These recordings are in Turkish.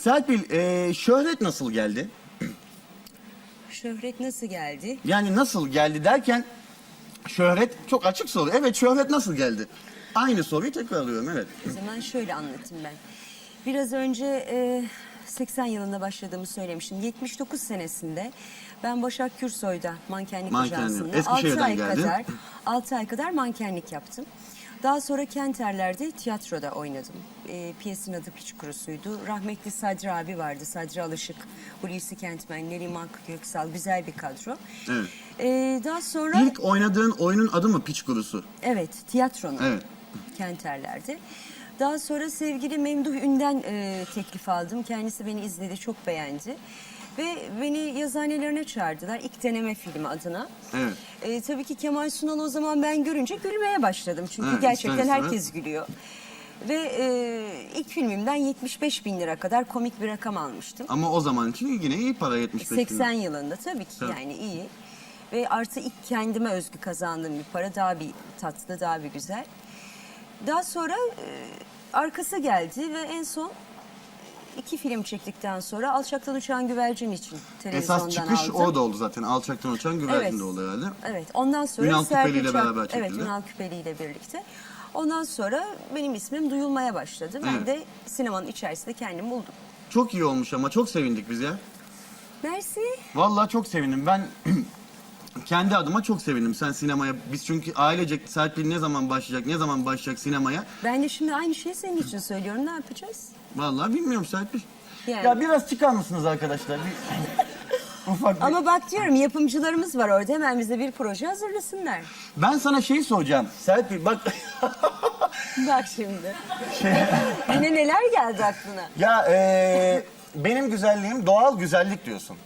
Serpil, e, şöhret nasıl geldi? Şöhret nasıl geldi? Yani nasıl geldi derken şöhret çok açık soru. Evet şöhret nasıl geldi? Aynı soruyu tekrarlıyorum evet. O zaman şöyle anlatayım ben. Biraz önce e, 80 yılında başladığımı söylemiştim. 79 senesinde ben Başak Kürsoy'da mankenlik Mankenlik. ajansında Eskişehir'den 6 ay geldin. kadar 6 ay kadar mankenlik yaptım. Daha sonra Kenterler'de tiyatroda oynadım. E, piyesin adı Piç Kurusu'ydu. Rahmetli Sadri abi vardı. Sadri Alışık, Hulusi Kentmen, Neriman Köksal. Güzel bir kadro. Evet. E, daha sonra... İlk oynadığın oyunun adı mı Piç Kurusu? Evet, tiyatronun. Evet. Kenterler'de. Daha sonra sevgili Memduh Ün'den e, teklif aldım. Kendisi beni izledi, çok beğendi. Ve beni yazıhanelerine çağırdılar. İlk deneme filmi adına. Evet. E, tabii ki Kemal Sunal o zaman ben görünce gülmeye başladım. Çünkü Evet, gerçekten ister istemez. herkes gülüyor. Ve e, ilk filmimden 75 bin lira kadar komik bir rakam almıştım. Ama o zaman için yine iyi para 75 bin. 80 yılında tabii ki Tabii. yani iyi. Ve artı ilk kendime özgü kazandığım bir para daha bir tatlı, daha bir güzel. Daha sonra e, arkası geldi ve en son iki film çektikten sonra Alçaktan Uçan Güvercin için televizyondan Esas çıkış aldım. orada oldu zaten. Alçaktan uçan güvercin Evet. de oldu herhalde. Evet. Ondan sonra Ünal Küpeli ile beraber Evet, çekildi. Ünal Küpeli ile birlikte. Ondan sonra benim ismim duyulmaya başladı. Ben Evet. de sinemanın içerisinde kendimi buldum. Çok iyi olmuş ama çok sevindik biz ya. Mersi. Vallahi çok sevindim. Ben kendi adıma çok sevindim sen sinemaya. Biz çünkü ailecek Serpil ne zaman başlayacak, ne zaman başlayacak sinemaya. Ben de şimdi aynı şeyi senin için söylüyorum. Ne yapacağız? Vallahi bilmiyorum Serpil. Yani. Ya biraz çıkar mısınız arkadaşlar? Bir, ufak bir- Ama bak diyorum yapımcılarımız var orada hemen bize bir proje hazırlasınlar. Ben sana şeyi soracağım. Serpil bak. Bak şimdi. Yine neler geldi aklına? ya eee, benim güzelliğim doğal güzellik diyorsun.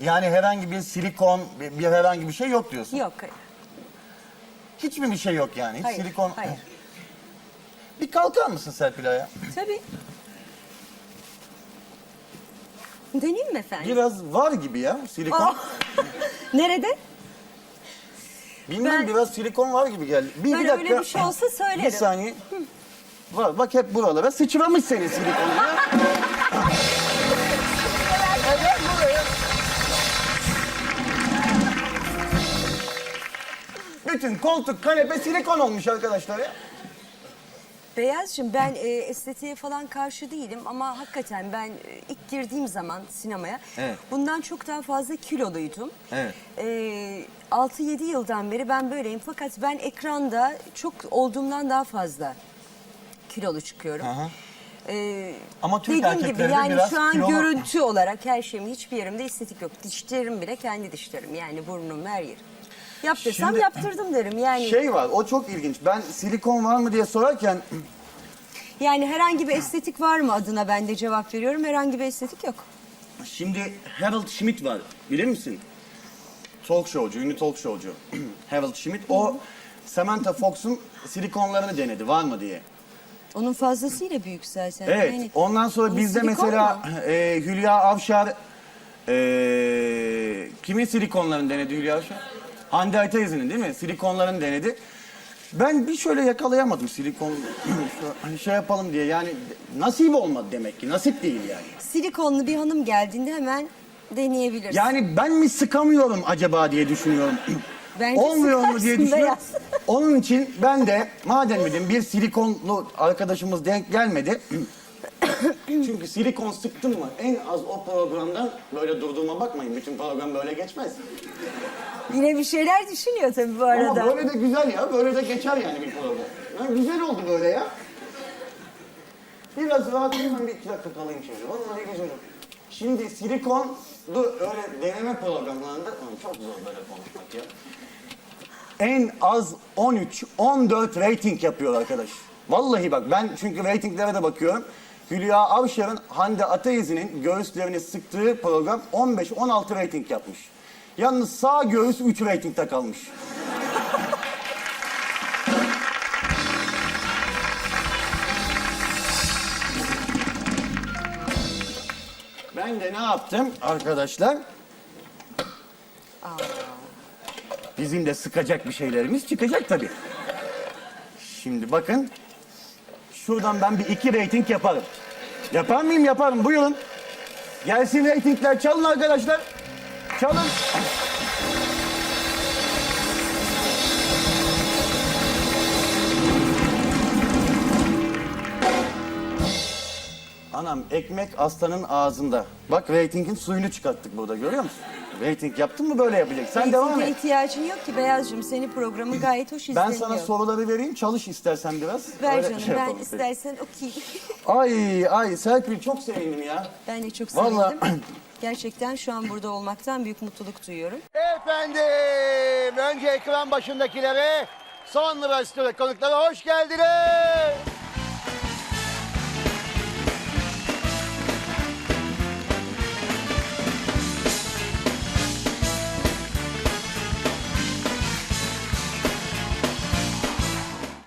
Yani herhangi bir silikon, bir, bir herhangi bir şey yok diyorsun. Yok hayır. Hiç mi bir şey yok yani? Hiç Hayır, silikon. hayır. Bir kalkar mısın Serpil ayağa? Tabii. Deneyeyim mi efendim? Biraz var gibi ya silikon. Aa! Nerede? Bilmem ben- biraz silikon var gibi geldi. Bir, Ben bir dakika. öyle bir şey olsa söylerim. Bir saniye. Var bak hep buralara sıçramış senin silikonun. ya. Bütün koltuk, kanepe silikon olmuş arkadaşlar ya. Beyazcığım ben e, estetiğe falan karşı değilim ama hakikaten ben e, ilk girdiğim zaman sinemaya Evet. bundan çok daha fazla kiloluydum. Evet. E, 6-7 yıldan beri ben böyleyim fakat ben ekranda çok olduğumdan daha fazla kilolu çıkıyorum. Aha. E, Ama Türk dediğim gibi yani biraz şu an kilolu. görüntü olarak her şeyim hiçbir yerimde estetik yok. Dişlerim bile kendi dişlerim yani burnum her yerim. Yaptırsam Şimdi- yaptırdım derim yani. Şey var o çok ilginç. Ben silikon var mı diye sorarken Yani herhangi bir estetik var mı adına ben de cevap veriyorum. Herhangi bir estetik yok. Şimdi Harold Schmidt var bilir misin? Talk showcu, ünlü talk showcu. Harold Schmidt o Samantha Fox'un silikonlarını denedi var mı diye. Onun fazlasıyla büyük zaten. Evet. Yani Ondan sonra onun bizde silikon mesela mu? e, Hülya Avşar e, kimin silikonlarını denedi Hülya Avşar? Hande Ataizi'nin değil mi? Silikonlarını denedi. Ben bir şöyle yakalayamadım silikon hani şey yapalım diye. Yani nasip olmadı demek ki. Nasip değil yani. Silikonlu bir hanım geldiğinde hemen deneyebilirsin. Yani ben mi sıkamıyorum acaba diye düşünüyorum. Bence Olmuyor mu diye sıkarsın düşünüyorum. beyaz. Onun için ben de madem dedim bir silikonlu arkadaşımız denk gelmedi. Çünkü silikon sıktım mı en az o programdan böyle durduğuma bakmayın. Bütün program böyle geçmez. Yine bir şeyler düşünüyor tabii bu Ama arada. böyle de güzel ya. Böyle de geçer yani bir program. Ya güzel oldu böyle ya. Biraz rahatlayayım ben bir iki dakika kalayım şimdi. Vallahi güzel oldu. Şimdi silikonlu öyle deneme programlarında Oğlum çok zor böyle konuşmak ya. En az 13, 14 rating yapıyor arkadaş. Vallahi bak ben çünkü ratinglere de bakıyorum. Hülya Avşar'ın Hande Ataizi'nin göğüslerini sıktığı program 15-16 rating yapmış. Yalnız sağ göğüs 3 ratingde kalmış. Ben de ne yaptım arkadaşlar? Bizim de sıkacak bir şeylerimiz çıkacak tabii. Şimdi bakın. Şuradan ben bir iki rating yaparım. Yapar mıyım? Yaparım. Buyurun. Gelsin reytingler. Çalın arkadaşlar. Çalın. Anam ekmek aslanın ağzında. Bak reytingin suyunu çıkarttık burada görüyor musun? Reyting yaptın mı böyle yapacak. Sen devam et. ihtiyacın yok ki Beyazcığım. Senin programın gayet hoş Ben izleniyor. sana soruları vereyim çalış istersen biraz. Ver Öyle canım şey ben yapalım. istersen okuyayım. Ay ay Serpil çok sevindim ya. ben de çok sevindim. Vallahi- Gerçekten şu an burada olmaktan büyük mutluluk duyuyorum. Efendim, önce ekran başındakilere, sonra stüdyo konuklara hoş geldiniz.